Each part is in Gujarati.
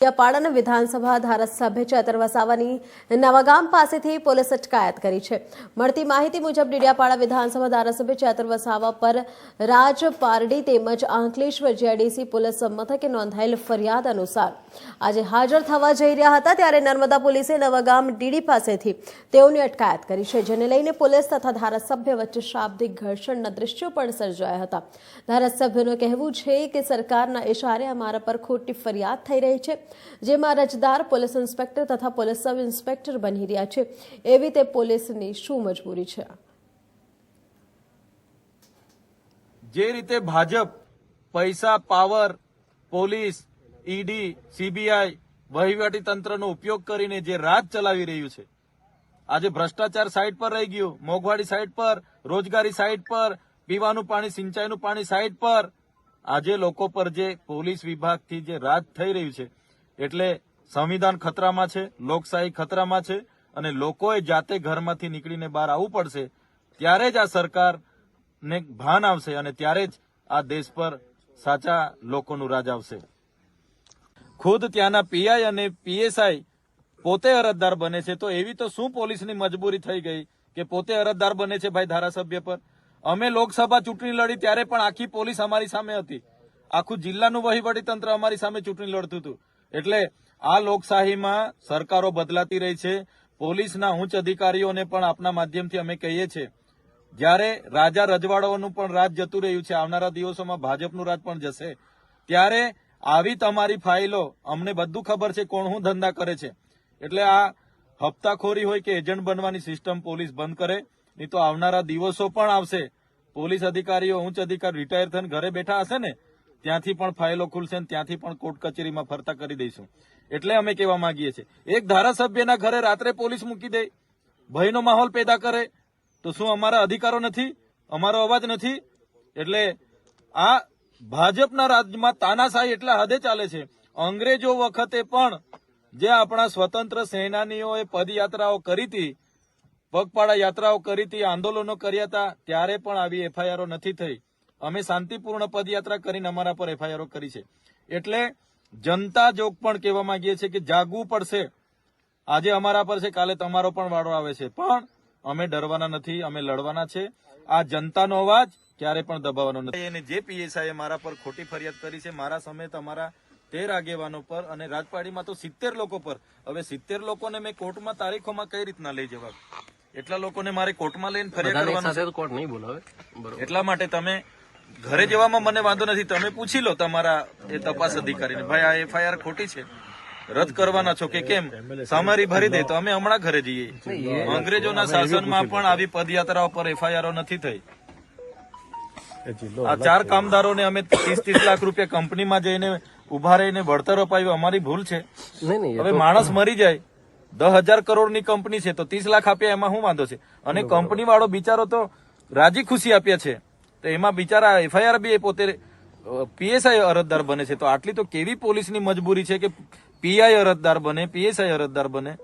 પાટણ વિધાનસભા ધારાસભ્ય ચેતર વસાવાની નવાગામ પાસેથી પોલીસ અટકાયત કરી છે. મળતી માહિતી મુજબ ડીડિયાપાડા વિધાનસભા ધારાસભ્ય ચેતર વસાવા પર રાજ પારડી તેમજ આંકલેશ્વર જેડીસી પોલીસ મથકે નોંધાયેલ ફરિયાદ અનુસાર આજે હાજર થવા જઈ રહ્યા હતા ત્યારે નર્મદા પોલીસે નવાગામ ડીડી પાસેથી તેઓની અટકાયત કરી છે, જેને લઈને પોલીસ તથા ધારાસભ્ય વચ્ચે શાબ્દિક ઘર્ષણના દ્રશ્યો પણ સર્જાયા હતા. ધારાસભ્યનું કહેવું છે કે સરકારના ઇશારે અમારા પર ખોટી ફરિયાદ થઈ રહી છે. જેમાં રજદાર, પોલીસ ઇન્સ્પેક્ટર તથા પોલીસ સબ ઇન્સ્પેક્ટર બની રહ્યા છે. એવી તે પોલીસની શું મજબૂરી છે? જે રીતે ભાજપ, પૈસા, પાવર, પોલીસ, ઈડી, સીબીઆઈ, વહીવટી તંત્રનો ઉપયોગ કરીને જે રાજ ચલાવી રહ્યું છે. આજે ભ્રષ્ટાચાર સાઈડ પર રહી ગયું. મોંઘવારી સાઈડ પર, રોજગારી સાઈડ પર, પીવાનું પાણી, સિંચાઈનું પાણી સાઈડ પર. આજે લોકો પર જે પોલીસ વિભાગથી જે રાજ થઈ રહ્યું છે એટલે સંવિધાન ખતરામાં છે, લોકશાહી ખતરામાં છે અને લોકોએ જાતે ઘરમાંથી નીકળીને બહાર આવવું પડશે, ત્યારે જ આ સરકારને ભાન આવશે અને ત્યારે જ આ દેશ પર સાચા લોકોનું રાજ આવશે. ખુદ ત્યાંના પીઆઈ અને પીએસઆઈ પોતે અરજદાર બને છે, તો એવી તો શું પોલીસની મજબૂરી થઈ ગઈ કે પોતે અરજદાર બને છે ભાઈ ધારાસભ્ય પર? અમે લોકસભા ચૂંટણી લડી ત્યારે પણ આખી પોલીસ અમારી સામે હતી. આખું જિલ્લાનું વહીવટી તંત્ર અમારી સામે ચૂંટણી લડતું હતું. એટલે આ લોકશાહીમાં સરકારો બદલાતી રહી છે. પોલીસના ઉચ્ચ અધિકારીઓને પણ આપના માધ્યમથી અમે કહીએ છીએ. જ્યારે રાજા રજવાડાઓનું પણ રાજ જતું રહ્યું છે, આવનારા દિવસોમાં ભાજપનું રાજ પણ જશે, ત્યારે આવી તમારી ફાઇલો, અમને બધું ખબર છે કોણ હું ધંધા કરે છે. એટલે આ હપ્તાખોરી હોય કે એજન્ટ બનવાની સિસ્ટમ પોલીસ બંધ કરે, નહીં તો આવનારા દિવસો પણ આવશે. પોલીસ અધિકારીઓ, ઉચ્ચ અધિકારી રિટાયર થઈને ઘરે બેઠા હશે ને ત્યાંથી પણ ફાઇલો ખુલશે ત્યાંથી પણ કોર્ટ કચેરીમાં ફરતા કરી દઈશું. એટલે અમે કહેવા માંગીએ છીએ. એક ધારાસભ્યના ઘરે રાત્રે પોલીસ મૂકી દે. ભયનો માહોલ પેદા કરે. તો શું અમારા અધિકારો નથી? અમારો અવાજ નથી? એટલે આ ભાજપના રાજ્યમાં તાનાશાહી એટલા હદે ચાલે છે. અંગ્રેજો વખતે પણ જે આપણા સ્વતંત્ર સેનાનીઓએ પદયાત્રાઓ કરી હતી, પગપાળા યાત્રાઓ કરી હતી, આંદોલનો કર્યા હતા, ત્યારે પણ આવી એફઆઈઆરો નથી થઈ. અમે શાંતિપૂર્ણ પદયાત્રા કરીને અમારા પર એફઆઈઆરો કરી છે. એટલે જનતા જોગ પણ કહેવા માંગીએ છીએ કે જાગવું પડશે. આજે અમારા પર છે કાલે તમારો પણ વાળો આવે છે. પણ અમે ડરવાના નથી અમે લડવાના છે. આ જનતાનો અવાજ ક્યારે પણ દબાવવાનો નથી. અને જે પીએસઆઈએ મારા પર ખોટી ફરિયાદ કરી છે મારા સમેત અમારા તેર આગેવાનો પર અને રાજપાડીમાં તો સિત્તેર લોકો પર. હવે સિત્તેર લોકોને મેં કોર્ટમાં તારીખોમાં કઈ રીતના લઈ જવા એટલા લોકોને મારે કોર્ટમાં લઈને ફરિયાદ કરવાનું સાથે તો કોર્ટ નહીં બોલાવે. એટલા માટે તમે ઘરે જવામાં મને વાંધો નથી. તમે પૂછી લો તમારા એ તપાસ અધિકારીને. ભાઈ આ એફઆઈઆર ખોટી છે. રદ કરવાના છો કે કેમ? સામારી ભરી દે તો અમે હમણાં ઘરે જઈએ. અંગ્રેજોના શાસનમાં પણ આવી પદયાત્રાઓ પર એફઆઈઆરો નથી થઈ. આ ચાર કામદારોને અમે ત્રીસ ત્રીસ લાખ રૂપિયા કંપનીમાં જઈને ઊભા રહીને વળતર અપાયું. અમારી ભૂલ છે. નહીં નહીં હવે માણસ મરી જાય. દસ હજાર કરોડની કંપની છે તો ત્રીસ લાખ આપ્યા એમાં શું વાંધો છે? અને કંપની વાળો બિચારો તો રાજી ખુશી આપ્યા છે. તો એમાં બિચારા એફઆઈઆર બી એ પોતે પીએસઆઈ અરજદાર બને છે. તો આટલી તો કેવી પોલીસની મજબૂરી છે કે પીઆઈ અરજદાર બને, પીએસઆઈ અરજદાર બને?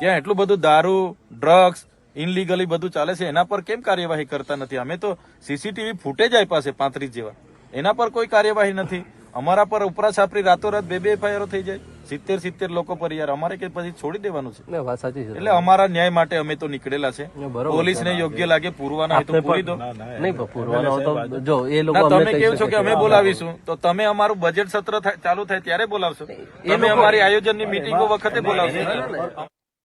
ત્યાં એટલું બધું દારૂ, ડ્રગ્સ, ઇનલીગલી બધું ચાલે છે. એના પર કેમ કાર્યવાહી કરતા નથી? અમે તો સીસીટીવી ફૂટેજ આપ્યા છે પાંત્રીસ જેવા. એના પર કોઈ કાર્યવાહી નથી. અમારા પર ઉપરા છાપરી રાતોરાત બે બે એફઆઈઆરો થઈ જાય. સિત્તેર સિત્તેર લોકો પર યાર. અમારે કે પછી છોડી દેવાનું છે. એટલે અમારા ન્યાય માટે અમે તો નીકળેલા છે. પોલીસ ને યોગ્ય લાગે પૂરવાના હોય તો પૂરી દો. નહીં પણ પૂરવાનો તો જો એ લોકો તમે કેવું છો કે અમે બોલાવીશું? તો તમે અમારું બજેટ સત્ર ચાલુ થાય ત્યારે બોલાવશો. તમે અમારી આયોજનની મિટિંગો વખતે બોલાવશો.